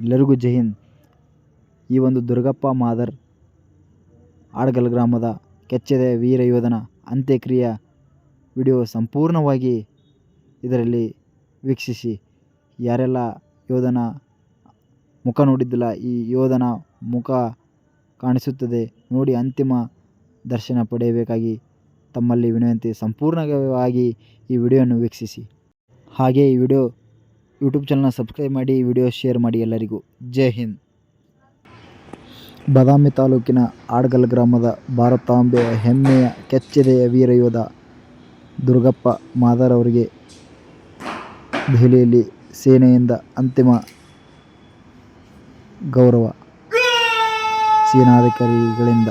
ಎಲ್ಲರಿಗೂ ಜೈ ಹಿಂದ್. ಈ ಒಂದು ದುರ್ಗಪ್ಪ ಮಾದರ್ ಆಡ್ಗಲ್ ಗ್ರಾಮದ ಕೆಚ್ಚೆದೆ ವೀರ ಯೋಧನ ಅಂತ್ಯಕ್ರಿಯೆ ವಿಡಿಯೋ ಸಂಪೂರ್ಣವಾಗಿ ಇದರಲ್ಲಿ ವೀಕ್ಷಿಸಿ. ಯಾರೆಲ್ಲ ಯೋಧನ ಮುಖ ನೋಡಿದ್ದಿಲ್ಲ, ಈ ಯೋಧನ ಮುಖ ಕಾಣಿಸುತ್ತದೆ ನೋಡಿ ಅಂತಿಮ ದರ್ಶನ ಪಡೆಯಬೇಕಾಗಿ ತಮ್ಮಲ್ಲಿ ವಿನಂತಿ ಸಂಪೂರ್ಣವಾಗಿ ಈ ವಿಡಿಯೋವನ್ನು ವೀಕ್ಷಿಸಿ. ಹಾಗೆ ಈ ವಿಡಿಯೋ ಯೂಟ್ಯೂಬ್ ಚಾನಲ್ನ ಸಬ್ಸ್ಕ್ರೈಬ್ ಮಾಡಿ ವಿಡಿಯೋ ಶೇರ್ ಮಾಡಿ ಎಲ್ಲರಿಗೂ. ಜೈ ಹಿಂದ್. ಬದಾಮಿ ತಾಲೂಕಿನ ಆಡ್ಗಲ್ ಗ್ರಾಮದ ಭಾರತಾಂಬೆಯ ಹೆಮ್ಮೆಯ ಕೆಚ್ಚೆದೆಯ ವೀರಯೋಧ ದುರ್ಗಪ್ಪ ಮಾದರ್ ಅವರಿಗೆ ದೆಹಲಿಯಲ್ಲಿ ಸೇನೆಯಿಂದ ಅಂತಿಮ ಗೌರವ. ಸೇನಾಧಿಕಾರಿಗಳಿಂದ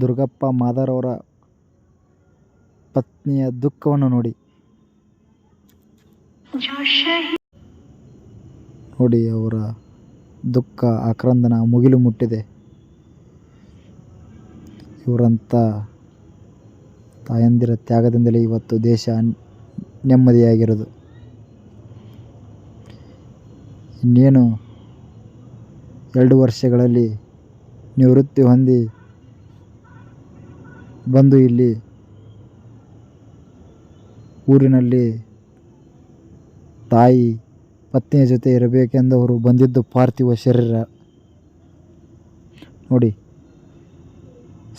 ದುರ್ಗಪ್ಪ ಮಾದರ್ ಅವರ ಪತ್ನಿಯ ದುಃಖವನ್ನು ನೋಡಿ. ನೋಡಿ ಅವರ ದುಃಖ, ಆಕ್ರಂದನ ಮುಗಿಲು ಮುಟ್ಟಿದೆ. ಇವರಂಥ ತಾಯಂದಿರ ತ್ಯಾಗದಿಂದಲೇ ಇವತ್ತು ದೇಶ ನೆಮ್ಮದಿಯಾಗಿರೋದು ಇನ್ನೇನು ಎರಡು ವರ್ಷಗಳಲ್ಲಿ ನಿವೃತ್ತಿ ಹೊಂದಿ ಬಂದು ಇಲ್ಲಿ ಊರಿನಲ್ಲಿ ತಾಯಿ ಪತ್ನಿಯ ಜೊತೆ ಇರಬೇಕೆಂದು ಅವರು ಬಂದಿದ್ದು ಪಾರ್ಥಿವ ಶರೀರ. ನೋಡಿ,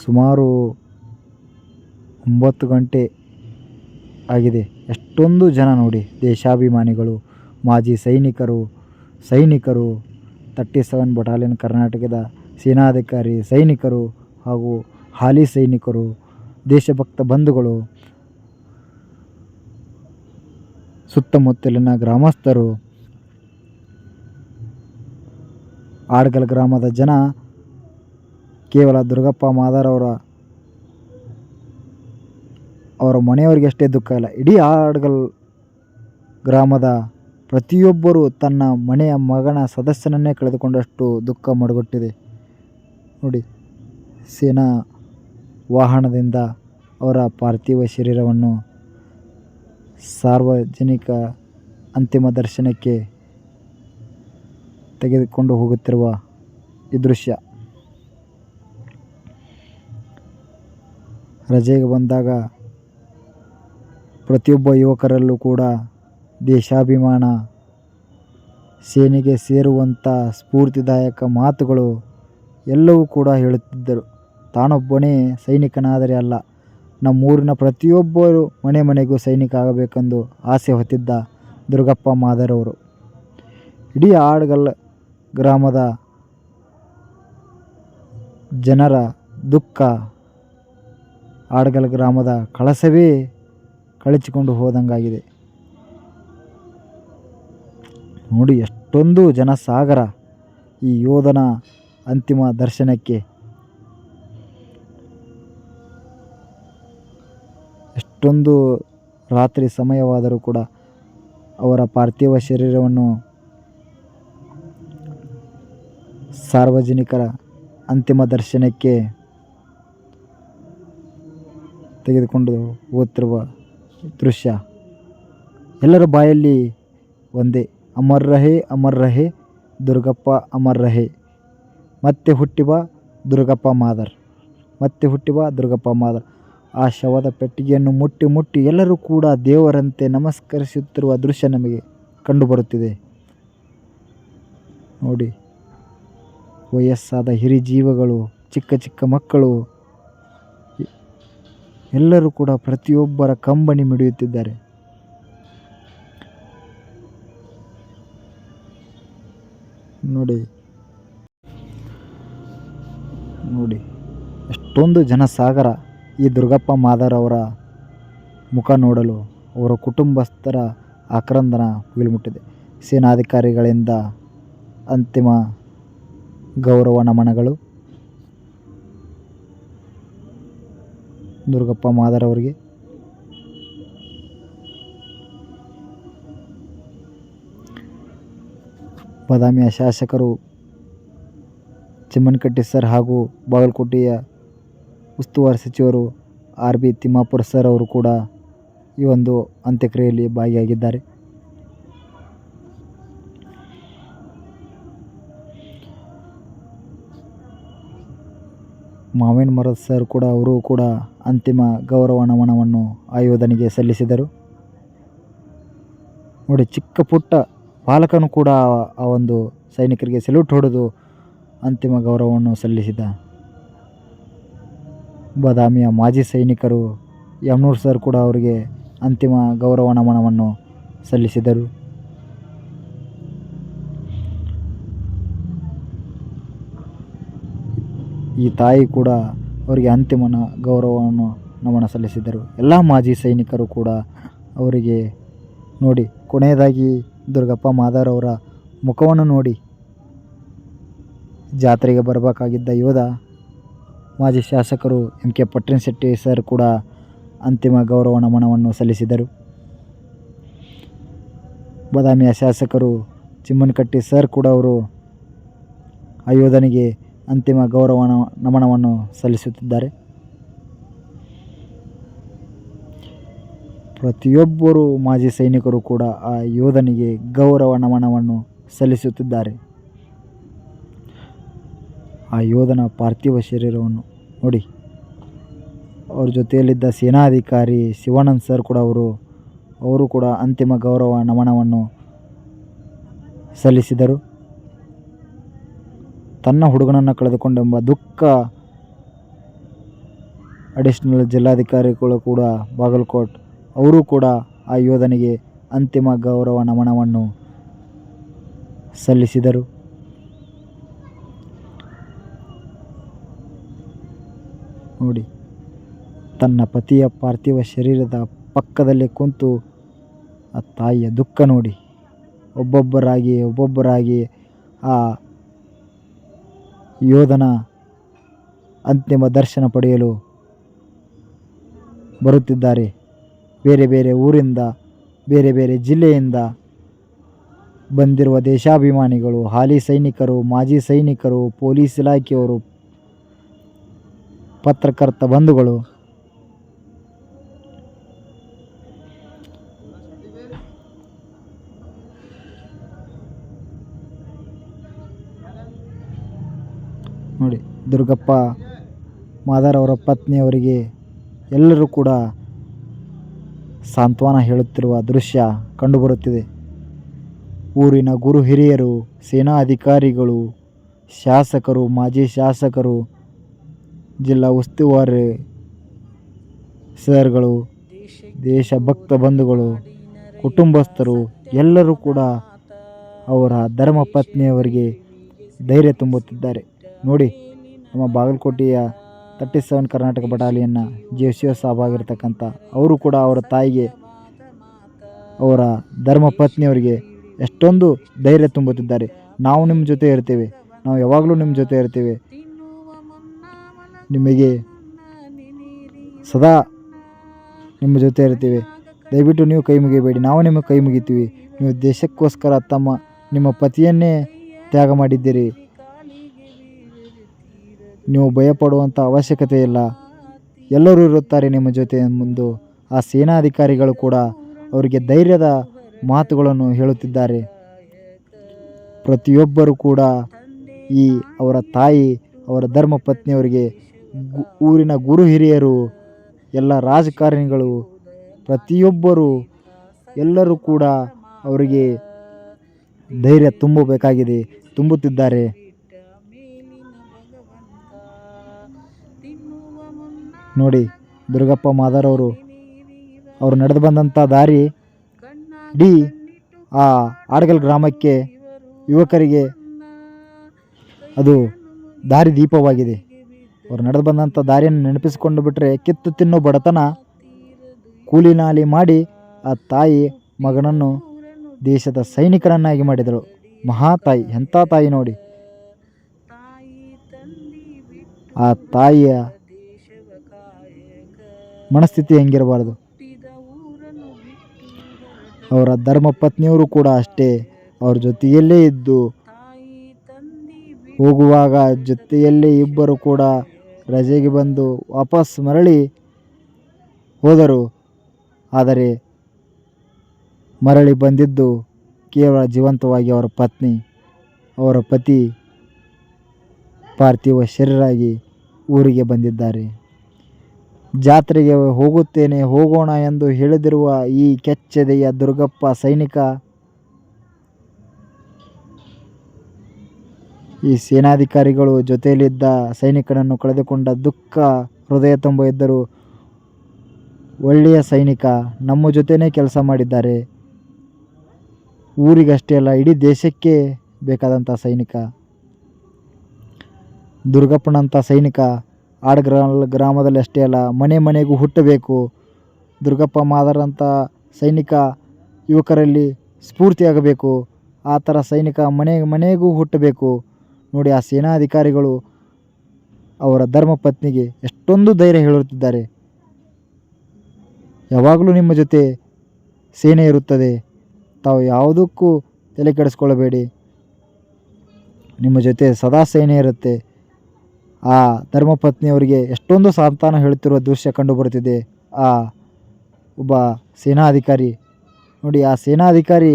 ಸುಮಾರು ಒಂಬತ್ತು ಗಂಟೆ ಆಗಿದೆ. ಎಷ್ಟೊಂದು ಜನ ನೋಡಿ, ದೇಶಾಭಿಮಾನಿಗಳು, ಮಾಜಿ ಸೈನಿಕರು ಸೈನಿಕರು, ತರ್ಟಿ ಸೆವೆನ್ ಬಟಾಲಿಯನ್ ಕರ್ನಾಟಕದ ಸೇನಾಧಿಕಾರಿ, ಸೈನಿಕರು ಹಾಗೂ ಹಾಲಿ ಸೈನಿಕರು ದೇಶಭಕ್ತ ಬಂಧುಗಳು, ಸುತ್ತಮುತ್ತಲಿನ ಗ್ರಾಮಸ್ಥರು, ಆಡ್ಗಲ್ ಗ್ರಾಮದ ಜನ, ಕೇವಲ ದುರ್ಗಪ್ಪ ಮಾದಾರವರ ಅವರ ಮನೆಯವರಿಗೆ ಅಷ್ಟೇ ದುಃಖ ಇಲ್ಲ. ಇಡೀ ಆಡ್ಗಲ್ ಗ್ರಾಮದ ಪ್ರತಿಯೊಬ್ಬರೂ ತನ್ನ ಮನೆಯ ಮಗನ ಸದಸ್ಯನನ್ನೇ ಕಳೆದುಕೊಂಡಷ್ಟು ದುಃಖ ಮಡುಗಟ್ಟಿದೆ. ನೋಡಿ, ಸೇನಾ ವಾಹನದಿಂದ ಅವರ ಪಾರ್ಥಿವ ಶರೀರವನ್ನು ಸಾರ್ವಜನಿಕ ಅಂತಿಮ ದರ್ಶನಕ್ಕೆ ತೆಗೆದುಕೊಂಡು ಹೋಗುತ್ತಿರುವ ಈ ದೃಶ್ಯ. ರಜೆಗೆ ಬಂದಾಗ ಪ್ರತಿಯೊಬ್ಬ ಯುವಕರಲ್ಲೂ ಕೂಡ ದೇಶಾಭಿಮಾನ, ಸೇನೆಗೆ ಸೇರುವಂಥ ಸ್ಫೂರ್ತಿದಾಯಕ ಮಾತುಗಳು ಎಲ್ಲವೂ ಕೂಡ ಹೇಳುತ್ತಿದ್ದರು. ತಾನೊಬ್ಬನೇ ಸೈನಿಕನಾದರೆ ಅಲ್ಲ. ನಮ್ಮೂರಿನ ಪ್ರತಿಯೊಬ್ಬರು ಮನೆ ಮನೆಗೂ ಸೈನಿಕ ಆಗಬೇಕೆಂದು ಆಸೆ ಹೊತ್ತಿದ್ದ ದುರ್ಗಪ್ಪ ಮಾದರವರು ಇಡೀ ಆಡ್ಗಲ್ ಗ್ರಾಮದ ಜನರ ದುಃಖ ಆಡ್ಗಲ್ ಗ್ರಾಮದ ಕಳಸವೇ ಕಳಚಿಕೊಂಡು ಹೋದಂಗಾಗಿದೆ. ನೋಡಿ, ಎಷ್ಟೊಂದು ಜನಸಾಗರ ಈ ಯೋಧನ ಅಂತಿಮ ದರ್ಶನಕ್ಕೆ ಎಷ್ಟೊಂದು ರಾತ್ರಿ ಸಮಯವಾದರೂ ಕೂಡ ಅವರ ಪಾರ್ಥಿವ ಶರೀರವನ್ನು ಸಾರ್ವಜನಿಕರ ಅಂತಿಮ ದರ್ಶನಕ್ಕೆ ತೆಗೆದುಕೊಂಡು ಹೋಗುತ್ತಿರುವ ದೃಶ್ಯ. ಎಲ್ಲರ ಬಾಯಲ್ಲಿ ಒಂದೇ, ಅಮರ್ ರಹೇ ಅಮರ್ ರಹೇ, ದುರ್ಗಪ್ಪ, ಅಮರ್ ರಹೇ. ಮತ್ತೆ ಹುಟ್ಟಿವ ದುರ್ಗಪ್ಪ ಮಾದರ್, ಮತ್ತೆ ಹುಟ್ಟಿವ ದುರ್ಗಪ್ಪ ಮಾದರ್. ಆ ಶವದ ಪೆಟ್ಟಿಗೆಯನ್ನು ಮುಟ್ಟಿ ಮುಟ್ಟಿ ಎಲ್ಲರೂ ಕೂಡ ದೇವರಂತೆ ನಮಸ್ಕರಿಸುತ್ತಿರುವ ದೃಶ್ಯ ನಮಗೆ ಕಂಡುಬರುತ್ತಿದೆ. ನೋಡಿ, ವಯಸ್ಸಾದ ಹಿರಿಜೀವಗಳು, ಚಿಕ್ಕ ಚಿಕ್ಕ ಮಕ್ಕಳು, ಎಲ್ಲರೂ ಕೂಡ ಪ್ರತಿಯೊಬ್ಬರ ಕಂಬನಿ ಮಿಡಿಯುತ್ತಿದ್ದಾರೆ. ನೋಡಿ ನೋಡಿ, ಎಷ್ಟೊಂದು ಜನಸಾಗರ. ಈ ದುರ್ಗಪ್ಪ ಮಾದರ್ ಮುಖ ನೋಡಲು ಅವರ ಕುಟುಂಬಸ್ಥರ ಆಕ್ರಂದನ ಮುಗಿಲುಮುಟ್ಟಿದೆ ಸೇನಾಧಿಕಾರಿಗಳಿಂದ ಅಂತಿಮ ಗೌರವ ನಮನಗಳು. ದುರ್ಗಪ್ಪ ಮಾದರ್ ಅವರಿಗೆ. ಬಾದಾಮಿಯ ಶಾಸಕರು ಚಿಮ್ಮನಕಟ್ಟಿ ಸರ್ ಹಾಗೂ ಬಾಗಲಕೋಟೆಯ ಉಸ್ತುವಾರಿ ಸಚಿವರು ಆರ್ ಬಿ ತಿಮ್ಮಾಪುರ ಸರ್ ಅವರು ಕೂಡ ಈ ಒಂದು ಅಂತ್ಯಕ್ರಿಯೆಯಲ್ಲಿ ಭಾಗಿಯಾಗಿದ್ದಾರೆ. ಮಾವಿನ ಮರದ ಸರ್ ಕೂಡ ಅವರು ಕೂಡ ಅಂತಿಮ ಗೌರವ ನಮನವನ್ನು ಆಯೋಧನೆಗೆ ಸಲ್ಲಿಸಿದರು. ನೋಡಿ, ಚಿಕ್ಕ ಪುಟ್ಟ ಬಾಲಕನು ಕೂಡ ಆ ಒಂದು ಸೈನಿಕರಿಗೆ ಸೆಲ್ಯೂಟ್ ಹೊಡೆದು ಅಂತಿಮ ಗೌರವವನ್ನು ಸಲ್ಲಿಸಿದ ಬಾದಾಮಿಯ ಮಾಜಿ ಸೈನಿಕರು ಯಮನೂರ್ ಸರ್ ಕೂಡ ಅವರಿಗೆ ಅಂತಿಮ ಗೌರವ ನಮನವನ್ನು ಸಲ್ಲಿಸಿದರು. ಈ ತಾಯಿ ಕೂಡ ಅವರಿಗೆ ಅಂತಿಮ ಗೌರವವನ್ನು ನಮನ ಸಲ್ಲಿಸಿದರು. ಎಲ್ಲ ಮಾಜಿ ಸೈನಿಕರು ಕೂಡ ಅವರಿಗೆ ನೋಡಿ, ಕೊನೆಯದಾಗಿ ದುರ್ಗಪ್ಪ ಮಾದಾರವರ ಮುಖವನ್ನು ನೋಡಿ, ಜಾತ್ರೆಗೆ ಬರಬೇಕಾಗಿದ್ದ ಯೋಧ ಮಾಜಿ ಶಾಸಕರು ಎಂ ಕೆ ಪಟ್ಟಣಶೆಟ್ಟಿ ಸರ್ ಕೂಡ ಅಂತಿಮ ಗೌರವ ನಮನವನ್ನು ಸಲ್ಲಿಸಿದರು. ಬಾದಾಮಿಯ ಶಾಸಕರು ಚಿಮ್ಮನಕಟ್ಟಿ ಸರ್ ಕೂಡ ಅವರು ಆ ಯೋಧನಿಗೆ ಅಂತಿಮ ಗೌರವ ನಮನವನ್ನು ಸಲ್ಲಿಸುತ್ತಿದ್ದಾರೆ. ಪ್ರತಿಯೊಬ್ಬರು ಮಾಜಿ ಸೈನಿಕರು ಕೂಡ ಆ ಯೋಧನಿಗೆ ಗೌರವ ನಮನವನ್ನು ಸಲ್ಲಿಸುತ್ತಿದ್ದಾರೆ. ಆ ಯೋಧನ ಪಾರ್ಥಿವ ಶರೀರವನ್ನು ನೋಡಿ. ಅವ್ರ ಜೊತೆಯಲ್ಲಿದ್ದ ಸೇನಾಧಿಕಾರಿ ಶಿವಾನಂದ್ ಸರ್ ಕೂಡ ಅವರು ಅವರು ಕೂಡ ಅಂತಿಮ ಗೌರವ ನಮನವನ್ನು ಸಲ್ಲಿಸಿದರು. ತನ್ನ ಹುಡುಗನನ್ನು ಕಳೆದುಕೊಂಡೆಂಬ ದುಃಖ ಅಡಿಷನಲ್ ಜಿಲ್ಲಾಧಿಕಾರಿಗಳು ಕೂಡ ಬಾಗಲಕೋಟ್, ಅವರು ಕೂಡ ಆ ಯೋಧನಿಗೆ ಅಂತಿಮ ಗೌರವ ನಮನವನ್ನು ಸಲ್ಲಿಸಿದರು. ನೋಡಿ. ತನ್ನ ಪತಿಯ ಪಾರ್ಥಿವ ಶರೀರದ ಪಕ್ಕದಲ್ಲಿ ಕುಂತು ಆ ತಾಯಿಯ ದುಃಖ ನೋಡಿ. ಒಬ್ಬೊಬ್ಬರಾಗಿ ಒಬ್ಬೊಬ್ಬರಾಗಿ ಆ ಯೋಧನ ಅಂತಿಮ ದರ್ಶನ ಪಡೆಯಲು ಬರುತ್ತಿದ್ದಾರೆ. ಬೇರೆ ಬೇರೆ ಊರಿಂದ, ಬೇರೆ ಬೇರೆ ಜಿಲ್ಲೆಯಿಂದ ಬಂದಿರುವ ದೇಶಾಭಿಮಾನಿಗಳು, ಹಾಲಿ ಸೈನಿಕರು, ಮಾಜಿ ಸೈನಿಕರು, ಪೊಲೀಸ್ ಇಲಾಖೆಯವರು ಪತ್ರಕರ್ತ ಬಂಧುಗಳು. ನೋಡಿ, ದುರ್ಗಪ್ಪ ಮಾದರ್ ಅವರ ಪತ್ನಿಯವರಿಗೆ ಎಲ್ಲರೂ ಕೂಡ ಸಾಂತ್ವನ ಹೇಳುತ್ತಿರುವ ದೃಶ್ಯ ಕಂಡುಬರುತ್ತಿದೆ. ಊರಿನ ಗುರು ಹಿರಿಯರು, ಸೇನಾ ಅಧಿಕಾರಿಗಳು, ಶಾಸಕರು, ಮಾಜಿ ಶಾಸಕರು ಜಿಲ್ಲಾ ಉಸ್ತುವಾರಿ ಸರ್ಗಳು ದೇಶಭಕ್ತ ಬಂಧುಗಳು, ಕುಟುಂಬಸ್ಥರು ಎಲ್ಲರೂ ಕೂಡ ಅವರ ಧರ್ಮ ಪತ್ನಿಯವರಿಗೆ ಧೈರ್ಯ ತುಂಬುತ್ತಿದ್ದಾರೆ. ನೋಡಿ, ನಮ್ಮ ಬಾಗಲಕೋಟೆಯ ತರ್ಟಿ ಸೆವೆನ್ ಕರ್ನಾಟಕ ಬಟಾಲಿಯನ್ನ ಜೆ ಎಸ್ ಸಾಬ್ ಆಗಿರ್ತಕ್ಕಂಥ ಅವರು ಕೂಡ ಅವರ ತಾಯಿಗೆ, ಅವರ ಧರ್ಮ ಪತ್ನಿಯವರಿಗೆ ಎಷ್ಟೊಂದು ಧೈರ್ಯ ತುಂಬುತ್ತಿದ್ದಾರೆ. ನಾವು ನಿಮ್ಮ ಜೊತೆ ಇರ್ತೇವೆ. ನಾವು ಯಾವಾಗಲೂ ನಿಮ್ಮ ಜೊತೆ ಇರ್ತೇವೆ. ನಿಮಗೆ ಸದಾ ನಿಮ್ಮ ಜೊತೆ ಇರ್ತೀವಿ ದಯವಿಟ್ಟು ನೀವು ಕೈ ಮುಗಿಬೇಡಿ. ನಾವು ನಿಮಗೆ ಕೈ ಮುಗಿತೀವಿ. ನೀವು ದೇಶಕ್ಕೋಸ್ಕರ ತಮ್ಮ, ನಿಮ್ಮ ಪತಿಯನ್ನೇ ತ್ಯಾಗ ಮಾಡಿದ್ದೀರಿ. ನೀವು ಭಯಪಡುವಂಥ ಅವಶ್ಯಕತೆ ಇಲ್ಲ. ಎಲ್ಲರೂ ಇರುತ್ತಾರೆ ನಿಮ್ಮ ಜೊತೆ ಮುಂದು ಆ ಸೇನಾಧಿಕಾರಿಗಳು ಕೂಡ ಅವರಿಗೆ ಧೈರ್ಯದ ಮಾತುಗಳನ್ನು ಹೇಳುತ್ತಿದ್ದಾರೆ. ಪ್ರತಿಯೊಬ್ಬರು ಕೂಡ ಈ ಅವರ ತಾಯಿ, ಅವರ ಧರ್ಮ ಪತ್ನಿಯವರಿಗೆ ಊರಿನ ಗುರು ಹಿರಿಯರು, ಎಲ್ಲ ರಾಜಕಾರಣಿಗಳು, ಪ್ರತಿಯೊಬ್ಬರು ಎಲ್ಲರೂ ಕೂಡ ಅವರಿಗೆ ಧೈರ್ಯ ತುಂಬಬೇಕಾಗಿದೆ, ತುಂಬುತ್ತಿದ್ದಾರೆ. ನೋಡಿ, ದುರ್ಗಪ್ಪ ಮಾದಾರವರು ಅವರು ನಡೆದು ಬಂದಂಥ ದಾರಿ ಇಡೀ ಆ ಆಡಗಲ್ ಗ್ರಾಮಕ್ಕೆ ಯುವಕರಿಗೆ ಅದು ದಾರಿ ದೀಪವಾಗಿದೆ. ಅವರು ನಡೆದು ಬಂದಂಥ ದಾರಿಯನ್ನು ನೆನಪಿಸಿಕೊಂಡು ಬಿಟ್ಟರೆ ಕಿತ್ತು ತಿನ್ನೋ ಬಡತನ ಕೂಲಿನಾಲಿ ಮಾಡಿ ಆ ತಾಯಿ ಮಗನನ್ನು ದೇಶದ ಸೈನಿಕರನ್ನಾಗಿ ಮಾಡಿದರು ಮಹಾ ತಾಯಿ, ಎಂಥ ತಾಯಿ ನೋಡಿ. ಆ ತಾಯಿಯ ಮನಸ್ಥಿತಿ ಹೆಂಗಿರಬಾರ್ದು. ಅವರ ಧರ್ಮ ಪತ್ನಿಯವರು ಕೂಡ ಅಷ್ಟೇ. ಅವ್ರ ಜೊತೆಯಲ್ಲೇ ಇದ್ದು ಹೋಗುವಾಗ ಜೊತೆಯಲ್ಲೇ ಇಬ್ಬರು ಕೂಡ ರಜೆಗೆ ಬಂದು ವಾಪಸ್ ಮರಳಿ ಹೋದರು. ಆದರೆ ಮರಳಿ ಬಂದಿದ್ದು ಕೇವಲ ಜೀವಂತವಾಗಿ ಅವರ ಪತ್ನಿ, ಅವರ ಪತಿ ಪಾರ್ಥಿವ ಶರೀರಾಗಿ ಊರಿಗೆ ಬಂದಿದ್ದಾರೆ. ಜಾತ್ರೆಗೆ ಹೋಗುತ್ತೇನೆ, ಹೋಗೋಣ ಎಂದು ಹೇಳಿದಿರುವ ಈ ಕೆಚ್ಚೆದೆಯ ದುರ್ಗಪ್ಪ ಸೈನಿಕ ಈ ಸೇನಾಧಿಕಾರಿಗಳು ಜೊತೆಯಲ್ಲಿದ್ದ ಸೈನಿಕನನ್ನು ಕಳೆದುಕೊಂಡ ದುಃಖ ಹೃದಯ ತುಂಬ ಇದ್ದರು ಒಳ್ಳೆಯ ಸೈನಿಕ ನಮ್ಮ ಜೊತೆನೇ ಕೆಲಸ ಮಾಡಿದ್ದಾರೆ. ಊರಿಗಷ್ಟೇ ಅಲ್ಲ, ಇಡೀ ದೇಶಕ್ಕೆ ಬೇಕಾದಂಥ ಸೈನಿಕ. ದುರ್ಗಪ್ಪನಂಥ ಸೈನಿಕ ಆಡ ಗ್ರಾಮದಲ್ಲಿ ಅಷ್ಟೇ ಅಲ್ಲ, ಮನೆ ಮನೆಗೂ ಹುಟ್ಟಬೇಕು. ದುರ್ಗಪ್ಪ ಮಾದರಂಥ ಸೈನಿಕ ಯುವಕರಲ್ಲಿ ಸ್ಫೂರ್ತಿಯಾಗಬೇಕು. ಆ ಥರ ಸೈನಿಕ ಮನೆ ಮನೆಗೂ ಹುಟ್ಟಬೇಕು. ನೋಡಿ ಆ ಸೇನಾಧಿಕಾರಿಗಳು ಅವರ ಧರ್ಮಪತ್ನಿಗೆ ಎಷ್ಟೊಂದು ಧೈರ್ಯ ಹೇಳುತ್ತಿದ್ದಾರೆ. ಯಾವಾಗಲೂ ನಿಮ್ಮ ಜೊತೆ ಸೇನೆ ಇರುತ್ತದೆ. ತಾವು ಯಾವುದಕ್ಕೂ ತಲೆ ಕೆಡಿಸ್ಕೊಳ್ಳಬೇಡಿ. ನಿಮ್ಮ ಜೊತೆ ಸದಾ ಸೇನೆ ಇರುತ್ತೆ. ಆ ಧರ್ಮಪತ್ನಿಯವರಿಗೆ ಎಷ್ಟೊಂದು ಸಾಂತಾನ ಹೇಳುತ್ತಿರುವ ದೃಶ್ಯ ಕಂಡುಬರುತ್ತಿದೆ. ಆ ಒಬ್ಬ ಸೇನಾಧಿಕಾರಿ, ನೋಡಿ ಆ ಸೇನಾಧಿಕಾರಿ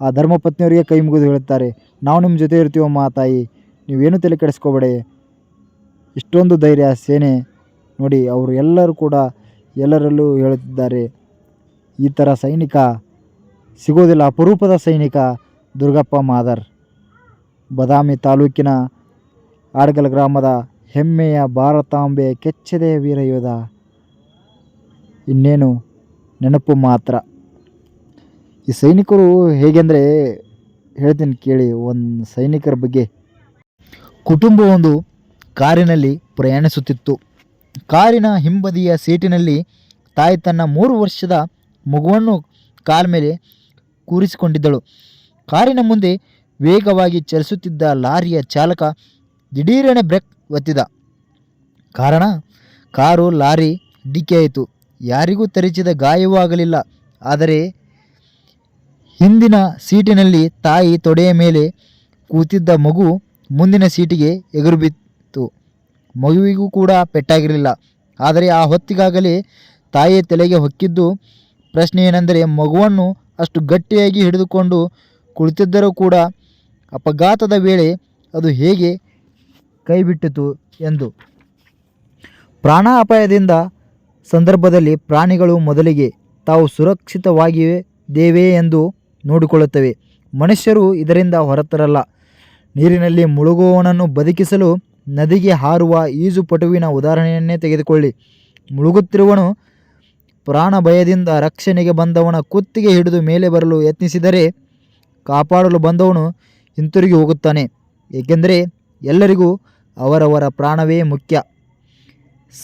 ಆ ಧರ್ಮಪತ್ನಿಯವರಿಗೆ ಕೈ ಮುಗಿದು ಹೇಳುತ್ತಾರೆ, ನಾವು ನಿಮ್ಮ ಜೊತೆ ಇರ್ತೀವಮ್ಮ ತಾಯಿ ನೀವೇನು ತಲೆ ಕೆಡಿಸ್ಕೋಬೇಡಿ. ಇಷ್ಟೊಂದು ಧೈರ್ಯ, ಸೇನೆ ನೋಡಿ ಅವರು ಎಲ್ಲರೂ ಕೂಡ ಎಲ್ಲರಲ್ಲೂ ಹೇಳುತ್ತಿದ್ದಾರೆ. ಈ ಥರ ಸೈನಿಕ ಸಿಗೋದಿಲ್ಲ, ಅಪರೂಪದ ಸೈನಿಕ ದುರ್ಗಪ್ಪ ಮಾದರ್. ಬದಾಮಿ ತಾಲೂಕಿನ ಆಡ್ಗಲ್ ಗ್ರಾಮದ ಹೆಮ್ಮೆಯ ಭಾರತಾಂಬೆ ಕೆಚ್ಚದೆ ವೀರ ಯೋಧ ಇನ್ನೇನು ನೆನಪು ಮಾತ್ರ. ಈ ಸೈನಿಕರು ಹೇಗೆಂದರೆ ಹೇಳ್ತೀನಿ ಕೇಳಿ, ಒಂದು ಸೈನಿಕರ ಬಗ್ಗೆ. ಕುಟುಂಬವೊಂದು ಕಾರಿನಲ್ಲಿ ಪ್ರಯಾಣಿಸುತ್ತಿತ್ತು. ಕಾರಿನ ಹಿಂಬದಿಯ ಸೀಟಿನಲ್ಲಿ ತಾಯಿ ತನ್ನ ಮೂರು ವರ್ಷದ ಮಗುವನ್ನು ಕಾಲ ಮೇಲೆ ಕೂರಿಸಿಕೊಂಡಿದ್ದಳು. ಕಾರಿನ ಮುಂದೆ ವೇಗವಾಗಿ ಚಲಿಸುತ್ತಿದ್ದ ಲಾರಿಯ ಚಾಲಕ ದಿಢೀರನೆ ಬ್ರೇಕ್ ಒತ್ತಿದ. ಕಾರಣ, ಕಾರು, ಲಾರಿ ಡಿಕ್ಕಿಯಾಯಿತು. ಯಾರಿಗೂ ತರಿಸಿದ ಗಾಯವೂ ಆಗಲಿಲ್ಲ ಆದರೆ, ಹಿಂದಿನ ಸೀಟಿನಲ್ಲಿ ತಾಯಿ ತೊಡೆಯ ಮೇಲೆ ಕೂತಿದ್ದ ಮಗು ಮುಂದಿನ ಸೀಟಿಗೆ ಎಗುರುಬಿತ್ತು ಮಗುವಿಗೂ ಕೂಡ ಪೆಟ್ಟಾಗಿರಲಿಲ್ಲ. ಆದರೆ ಆ ಹೊತ್ತಿಗಾಗಲೇ ತಾಯಿಯ ತಲೆಗೆ ಹೊಕ್ಕಿದ್ದು ಪ್ರಶ್ನೆ ಏನೆಂದರೆ ಮಗುವನ್ನು ಅಷ್ಟು ಗಟ್ಟಿಯಾಗಿ ಹಿಡಿದುಕೊಂಡು ಕುಳಿತಿದ್ದರೂ ಕೂಡ ಅಪಘಾತದ ವೇಳೆ ಅದು ಹೇಗೆ ಕೈಬಿಟ್ಟಿತು ಎಂದು. ಪ್ರಾಣ ಅಪಾಯದಿಂದ ಸಂದರ್ಭದಲ್ಲಿ ಪ್ರಾಣಿಗಳು ಮೊದಲಿಗೆ ತಾವು ಸುರಕ್ಷಿತವಾಗಿವೆ ದೇವೆ ಎಂದು ನೋಡಿಕೊಳ್ಳುತ್ತವೆ. ಮನುಷ್ಯರು ಇದರಿಂದ ಹೊರತರಲ್ಲ. ನೀರಿನಲ್ಲಿ ಮುಳುಗುವವನನ್ನು ಬದುಕಿಸಲು ನದಿಗೆ ಹಾರುವ ಈಜುಪಟುವಿನ ಉದಾಹರಣೆಯನ್ನೇ ತೆಗೆದುಕೊಳ್ಳಿ. ಮುಳುಗುತ್ತಿರುವನು ಪ್ರಾಣ ಭಯದಿಂದ ರಕ್ಷಣೆಗೆ ಬಂದವನ ಕುತ್ತಿಗೆ ಹಿಡಿದು ಮೇಲೆ ಬರಲು ಯತ್ನಿಸಿದರೆ ಕಾಪಾಡಲು ಬಂದವನು ಹಿಂತಿರುಗಿ ಹೋಗುತ್ತಾನೆ. ಏಕೆಂದರೆ ಎಲ್ಲರಿಗೂ ಅವರವರ ಪ್ರಾಣವೇ ಮುಖ್ಯ.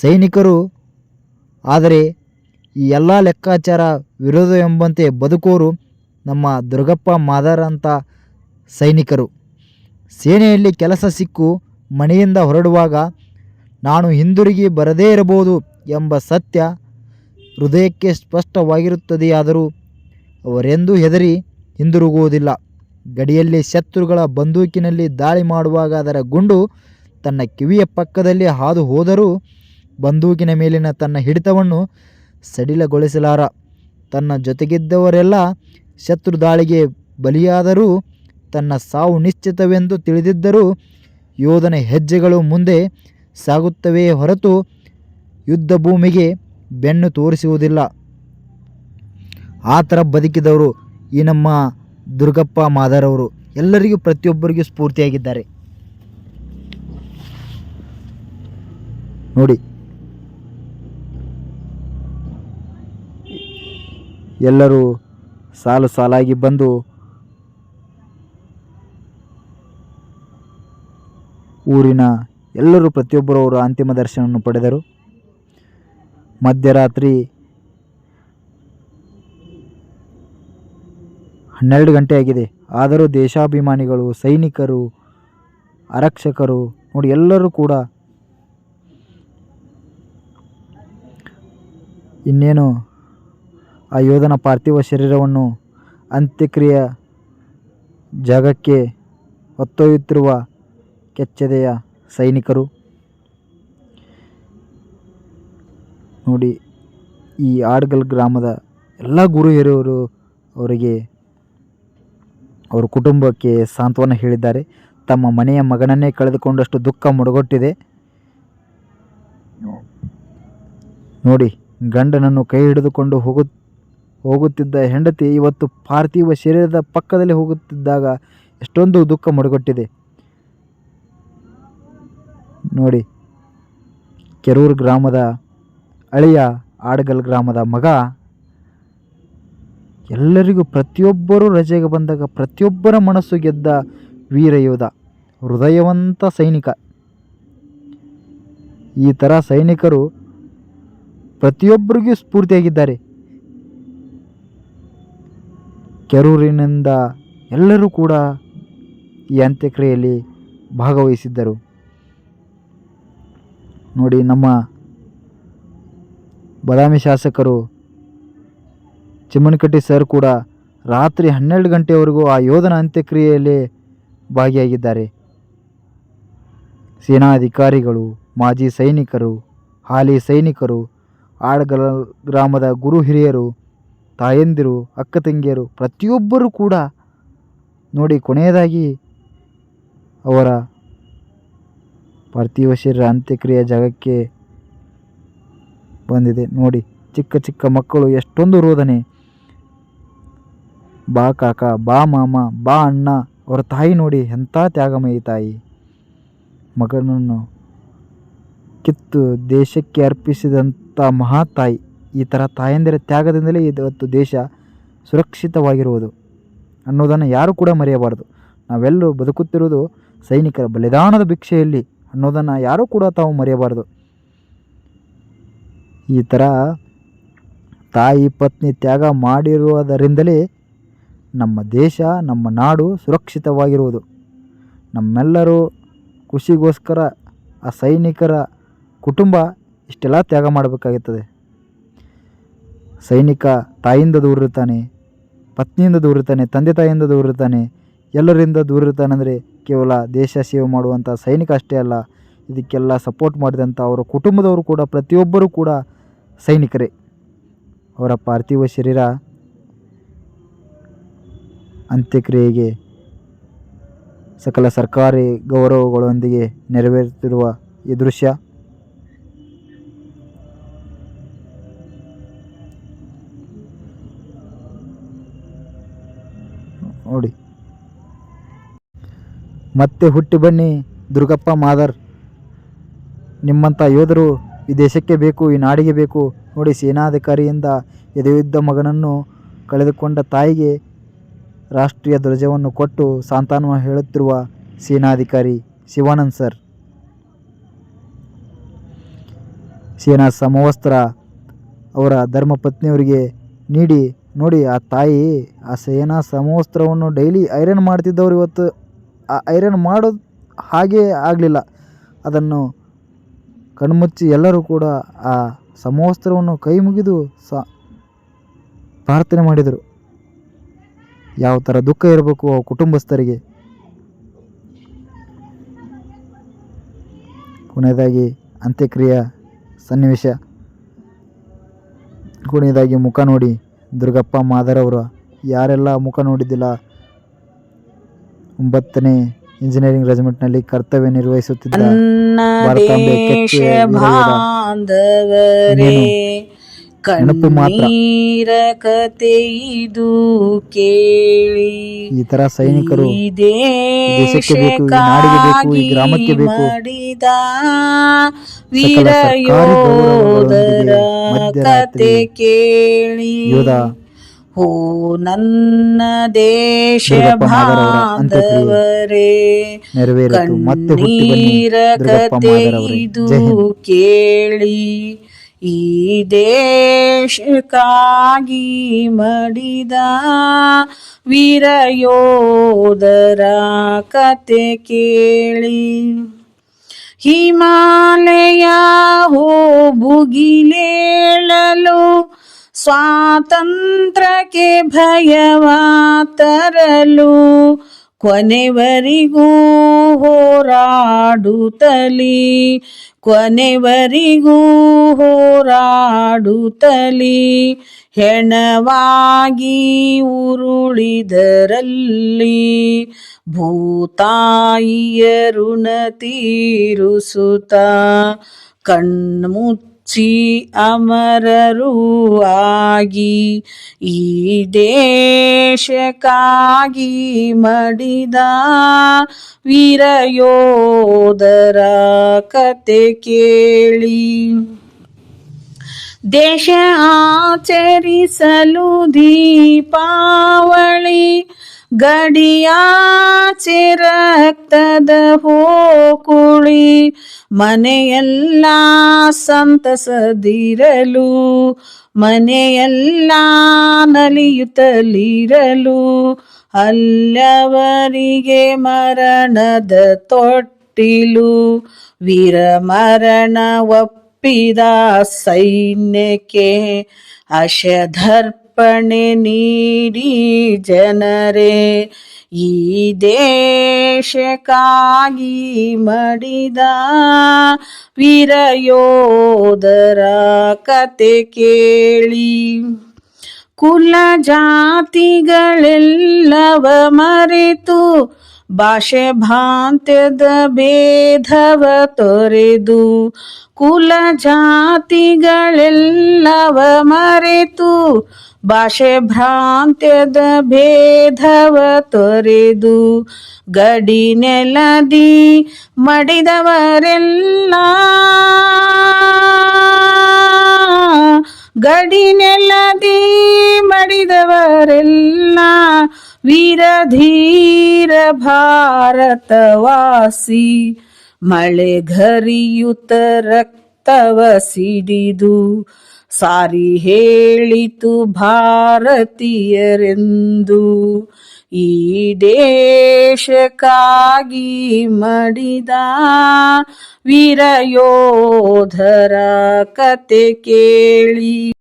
ಸೈನಿಕರು ಆದರೆ ಈ ಎಲ್ಲ ಲೆಕ್ಕಾಚಾರ ವಿರೋಧ ಎಂಬಂತೆ ಬದುಕೋರು ನಮ್ಮ ದುರ್ಗಪ್ಪ ಮಾದರ್ ಸೈನಿಕರು. ಸೇನೆಯಲ್ಲಿ ಕೆಲಸ ಸಿಕ್ಕು ಮನೆಯಿಂದ ಹೊರಡುವಾಗ ನಾನು ಹಿಂದಿರುಗಿ ಬರದೇ ಇರಬಹುದು ಎಂಬ ಸತ್ಯ ಹೃದಯಕ್ಕೆ ಸ್ಪಷ್ಟವಾಗಿರುತ್ತದೆಯಾದರೂ ಅವರೆಂದೂ ಹೆದರಿ ಹಿಂದಿರುಗುವುದಿಲ್ಲ. ಗಡಿಯಲ್ಲಿ ಶತ್ರುಗಳ ಬಂದೂಕಿನಲ್ಲಿ ದಾಳಿ ಮಾಡುವಾಗ ಅದರ ಗುಂಡು ತನ್ನ ಕಿವಿಯ ಪಕ್ಕದಲ್ಲಿ ಹಾದು ಹೋದರೂ ಬಂದೂಕಿನ ಮೇಲಿನ ತನ್ನ ಹಿಡಿತವನ್ನು ಸಡಿಲಗೊಳಿಸಲಾರ. ತನ್ನ ಜೊತೆಗಿದ್ದವರೆಲ್ಲ ಶತ್ರು ದಾಳಿಗೆ ಬಲಿಯಾದರೂ ತನ್ನ ಸಾವು ನಿಶ್ಚಿತವೆಂದು ತಿಳಿದಿದ್ದರೂ ಯೋಧನ ಹೆಜ್ಜೆಗಳು ಮುಂದೆ ಸಾಗುತ್ತವೆಯೇ ಹೊರತು ಯುದ್ಧ ಭೂಮಿಗೆ ಬೆನ್ನು ತೋರಿಸುವುದಿಲ್ಲ. ಆ ಥರ ಬದುಕಿದವರು ಈ ನಮ್ಮ ದುರ್ಗಪ್ಪ ಮಾದರವರು ಎಲ್ಲರಿಗೂ ಪ್ರತಿಯೊಬ್ಬರಿಗೂ ಸ್ಫೂರ್ತಿಯಾಗಿದ್ದಾರೆ. ನೋಡಿ. ಎಲ್ಲರೂ ಸಾಲು ಸಾಲಾಗಿ ಬಂದು ಊರಿನ ಎಲ್ಲರೂ ಪ್ರತಿಯೊಬ್ಬರು ಅವರು ಅಂತಿಮ ದರ್ಶನವನ್ನು ಪಡೆದರು. ಮಧ್ಯರಾತ್ರಿ ಹನ್ನೆರಡು ಆಗಿದೆ. ಆದರೂ ದೇಶಾಭಿಮಾನಿಗಳು, ಸೈನಿಕರು, ಆರಕ್ಷಕರು ನೋಡಿ ಎಲ್ಲರೂ ಕೂಡ ಇನ್ನೇನು ಆ ಯೋಧನ ಪಾರ್ಥಿವ ಶರೀರವನ್ನು ಅಂತ್ಯಕ್ರಿಯೆ ಜಾಗಕ್ಕೆ ಹೊತ್ತೊಯ್ಯುತ್ತಿರುವ ಕೆಚ್ಚೆದೆಯ ಸೈನಿಕರು. ನೋಡಿ, ಈ ಆಡ್ಗಲ್ ಗ್ರಾಮದ ಎಲ್ಲ ಗುರು ಹಿರಿಯರು ಅವರಿಗೆ ಅವರ ಕುಟುಂಬಕ್ಕೆ ಸಾಂತ್ವನ ಹೇಳಿದ್ದಾರೆ. ತಮ್ಮ ಮನೆಯ ಮಗನನ್ನೇ ಕಳೆದುಕೊಂಡಷ್ಟು ದುಃಖ ಮುಡುಗೊಟ್ಟಿದೆ. ನೋಡಿ, ಗಂಡನನ್ನು ಕೈ ಹಿಡಿದುಕೊಂಡು ಹೋಗು, ಹೋಗುತ್ತಿದ್ದ ಹೆಂಡತಿ ಇವತ್ತು ಪಾರ್ಥಿವ ಶರೀರದ ಪಕ್ಕದಲ್ಲಿ ಹೋಗುತ್ತಿದ್ದಾಗ ಎಷ್ಟೊಂದು ದುಃಖ ಮುಡುಗೊಟ್ಟಿದೆ. ನೋಡಿ. ಕೆರೂರು ಗ್ರಾಮದ ಅಳಿಯ ಆಡಗಲ್ ಗ್ರಾಮದ ಮಗ. ಎಲ್ಲರಿಗೂ ಪ್ರತಿಯೊಬ್ಬರೂ ರಜೆಗೆ ಬಂದಾಗ ಪ್ರತಿಯೊಬ್ಬರ ಮನಸ್ಸು ಗೆದ್ದ ವೀರ ಯೋಧ ಹೃದಯವಂತ ಸೈನಿಕ. ಈ ಥರ ಸೈನಿಕರು ಪ್ರತಿಯೊಬ್ಬರಿಗೂ ಸ್ಫೂರ್ತಿಯಾಗಿದ್ದಾರೆ. ಕೆರೂರಿನಿಂದ ಎಲ್ಲರೂ ಕೂಡ ಈ ಅಂತ್ಯಕ್ರಿಯೆಯಲ್ಲಿ ಭಾಗವಹಿಸಿದ್ದರು. ನೋಡಿ ನಮ್ಮ ಬದಾಮಿ ಶಾಸಕರು ಚಿಮ್ಮನಕಟ್ಟಿ ಸರ್ ಕೂಡ ರಾತ್ರಿ ಹನ್ನೆರಡು ಗಂಟೆವರೆಗೂ ಆ ಯೋಧನ ಅಂತ್ಯಕ್ರಿಯೆಯಲ್ಲಿ ಭಾಗಿಯಾಗಿದ್ದಾರೆ. ಸೇನಾ ಅಧಿಕಾರಿಗಳು, ಮಾಜಿ ಸೈನಿಕರು, ಹಾಲಿ ಸೈನಿಕರು, ಆಡಗಲ ಗ್ರಾಮದ ಗುರು ಹಿರಿಯರು, ತಾಯಂದಿರು, ಅಕ್ಕ ತಂಗಿಯರು ಪ್ರತಿಯೊಬ್ಬರೂ ಕೂಡ ನೋಡಿ ಕೊನೆಯದಾಗಿ ಅವರ ಪಾರ್ಥಿವ ಶರೀರ ಅಂತ್ಯಕ್ರಿಯೆ ಜಾಗಕ್ಕೆ ಬಂದಿದೆ. ನೋಡಿ, ಚಿಕ್ಕ ಚಿಕ್ಕ ಮಕ್ಕಳು ಎಷ್ಟೊಂದು ರೋದನೆ. ಬಾ ಕಾಕ, ಬಾ ಮಾಮ, ಬಾ ಅಣ್ಣ, ಅವರ ತಾಯಿ ನೋಡಿ ಎಂಥ ತ್ಯಾಗಮಯಿ ತಾಯಿ. ಮಗನನ್ನು ಕಿತ್ತು ದೇಶಕ್ಕೆ ಅರ್ಪಿಸಿದಂಥ ಮಹಾತಾಯಿ ಈ ಥರ ತಾಯಂದಿರ ತ್ಯಾಗದಿಂದಲೇ ಇವತ್ತು ದೇಶ ಸುರಕ್ಷಿತವಾಗಿರುವುದು ಅನ್ನೋದನ್ನು ಯಾರು ಕೂಡ ಮರೆಯಬಾರದು. ನಾವೆಲ್ಲರೂ ಬದುಕುತ್ತಿರುವುದು ಸೈನಿಕರ ಬಲಿದಾನದ ಭಿಕ್ಷೆಯಲ್ಲಿ. ಅನ್ನೋದನ್ನು ಯಾರೂ ಕೂಡ ತಾವು ಮರೆಯಬಾರ್ದು. ಈ ಥರ ತಾಯಿ ಪತ್ನಿ ತ್ಯಾಗ ಮಾಡಿರುವುದರಿಂದಲೇ ನಮ್ಮ ದೇಶ, ನಮ್ಮ ನಾಡು ಸುರಕ್ಷಿತವಾಗಿರುವುದು. ನಮ್ಮೆಲ್ಲರೂ ಖುಷಿಗೋಸ್ಕರ ಆ ಸೈನಿಕರ ಕುಟುಂಬ ಇಷ್ಟೆಲ್ಲ ತ್ಯಾಗ ಮಾಡಬೇಕಾಗುತ್ತದೆ. ಸೈನಿಕ ತಾಯಿಯಿಂದ ದೂರಿರ್ತಾನೆ ಪತ್ನಿಯಿಂದ ದೂರಿರ್ತಾನೆ ತಂದೆ ತಾಯಿಯಿಂದ ದೂರ ಇರ್ತಾನೆ ಎಲ್ಲರಿಂದ ದೂರ ಇರ್ತಾನಂದರೆ ಕೇವಲ ದೇಶ ಸೇವೆ ಮಾಡುವಂಥ ಸೈನಿಕ ಅಷ್ಟೇ ಅಲ್ಲ, ಇದಕ್ಕೆಲ್ಲ ಸಪೋರ್ಟ್ ಮಾಡಿದಂಥ ಅವರ ಕುಟುಂಬದವರು ಕೂಡ, ಪ್ರತಿಯೊಬ್ಬರೂ ಕೂಡ ಸೈನಿಕರೇ. ಅವರ ಪಾರ್ಥಿವ ಶರೀರ ಅಂತ್ಯಕ್ರಿಯೆಗೆ ಸಕಲ ಸರ್ಕಾರಿ ಗೌರವಗಳೊಂದಿಗೆ ನೆರವೇರುತ್ತಿರುವ ಈ ದೃಶ್ಯ. ಮತ್ತೆ ಹುಟ್ಟಿ ಬನ್ನಿ ದುರ್ಗಪ್ಪ ಮಾದರ್. ನಿಮ್ಮಂಥ ಯೋಧರು ಈ ದೇಶಕ್ಕೆ ಬೇಕು, ಈ ನಾಡಿಗೆ ಬೇಕು. ನೋಡಿ ಸೇನಾಧಿಕಾರಿಯಿಂದ ಎದೆಯುದ್ದ ಮಗನನ್ನು ಕಳೆದುಕೊಂಡ ತಾಯಿಗೆ ರಾಷ್ಟ್ರೀಯ ಧ್ವಜವನ್ನು ಕೊಟ್ಟು ಸಾಂತಾನ ಹೇಳುತ್ತಿರುವ ಸೇನಾಧಿಕಾರಿ ಶಿವಾನಂದ್ ಸರ್. ಸೇನಾ ಸಮವಸ್ತ್ರ ಅವರ ಧರ್ಮಪತ್ನಿಯವರಿಗೆ ನೀಡಿ, ನೋಡಿ ಆ ತಾಯಿ ಆ ಸೇನಾ ಸಮವಸ್ತ್ರವನ್ನು ಡೈಲಿ ಐರನ್ ಮಾಡ್ತಿದ್ದವ್ರು ಇವತ್ತು. ಐರನ್ ಮಾಡೋದು ಹಾಗೇ ಆಗಲಿಲ್ಲ. ಅದನ್ನು ಕಣ್ಮುಚ್ಚಿ ಎಲ್ಲರೂ ಕೂಡ ಆ ಸಮವಸ್ತ್ರವನ್ನು ಕೈ ಮುಗಿದು ಸ ಪ್ರಾರ್ಥನೆ ಮಾಡಿದರು. ಯಾವ ಥರ ದುಃಖ ಇರಬೇಕು ಆ ಕುಟುಂಬಸ್ಥರಿಗೆ. ಕೊನೆಯದಾಗಿ ಅಂತ್ಯಕ್ರಿಯೆ ಸನ್ನಿವೇಶ. ಕೊನೆಯದಾಗಿ ಮುಖ ನೋಡಿ ದುರ್ಗಪ್ಪ ಮಾದರವರು ಯಾರೆಲ್ಲ ಮುಖ ನೋಡಿದ್ದಿಲ್ಲ ಒಂಬತ್ತನೇ ಇಂಜಿನಿಯರಿಂಗ್ ರೆಜಿಮೆಂಟ್ನಲ್ಲಿ ಕರ್ತವ್ಯ ನಿರ್ವಹಿಸುತ್ತಿದ್ದ ನೆನಪು ಮಾತ್ರ. ಇದು ಕೇಳಿ. ಈ ತರ ಸೈನಿಕರು ದೇಶಕ್ಕೆ ಬೇಕು, ಈ ನಾಡಿಗೆ ಬೇಕು, ಈ ಗ್ರಾಮಕ್ಕೆ ಬೇಕು. ವೀರ ಯೋಧರ ಕತೆ ಕೇಳಿ. ಯೋಧ ಓ ನನ್ನ ದೇಶ ಬನ್ನಿ ಕಣ್ಣೀರ ಕತೆ ಇದು ಕೇಳಿ ಈ ದೇಶಕ್ಕಾಗಿ ಮಡಿದ ವೀರ ಯೋಧರ ಕತೆ ಕೇಳಿ. ಹಿಮಾಲಯ ಹೋ ಭುಗಿಲೇಳಲು ಸ್ವಾತಂತ್ರ್ಯಕ್ಕೆ ಭಯವ ತರಲು ಕೊನೆವರಿಗೂ ಹೋರಾಡುತ್ತಲಿ ಕೊನೆವರಿಗೂ ಹೋರಾಡುತ್ತಲಿ. ಹೆಣವಾಗಿ ಉರುಳಿದರಲ್ಲಿ ಭೂತಾಯಿಯ ಋಣ ತೀರುಸುತ್ತ ಕಣ್ಮುಚ್ಚಿ ಅಮರರು ಆಗಿ ಈ ದೇಶಕ್ಕಾಗಿ ಮಡಿದ ವೀರ ಯೋಧರ ಕತೆ ಕೇಳಿ. ದೇಶ ಆಚರಿಸಲು ದೀಪಾವಳಿ ಗಡಿಯಾಚೆ ರಕ್ತದ ಹೋಕುಳಿ ಮನೆಯೆಲ್ಲ ಸಂತಸದಿರಲು ಮನೆಯೆಲ್ಲ ನಲಿಯುತ್ತಲಿರಲು ಅಲ್ಲವರಿಗೆ ಮರಣದ ತೊಟ್ಟಿಲು ವೀರ ಮರಣ ಒಪ್ಪಿದ ಸೈನ್ಯಕ್ಕೆ ಅಶಧರ್ಪಣೆ ನೀಡಿ ಜನರೇ, ಈ ದೇಶಕ್ಕಾಗಿ ಮಡಿದ ವೀರ ಯೋಧರ ಕತೆ ಕೇಳಿ. ಕುಲ ಜಾತಿಗಳೆಲ್ಲವ ಮರೆತು ಭಾಷೆ ಭಾಂತ್ಯದ ಭೇದವ ತೊರೆದು, ಕುಲ ಜಾತಿಗಳೆಲ್ಲವ ಮರೆತು ಭಾಷೆ ಭ್ರಾಂತ್ಯದ ಭೇದವ ತೊರೆದು ಗಡಿ ನೆಲದಿ ಮಡಿದವರೆಲ್ಲ ಗಡಿ ನೆಲದಿ ಮಡಿದವರೆಲ್ಲ ವೀರಧೀರ ಭಾರತವಾಸಿ ಮಳೆ ಘರಿಯುತ ರಕ್ತವ ಸಿಡಿದು ಸಾರಿ ಹೇಳಿತು ಭಾರತೀಯರೆಂದು. ಈ ದೇಶಕ್ಕಾಗಿ ಮಡಿದ ವೀರ ಯೋಧರ ಕತೆ ಕೇಳಿ.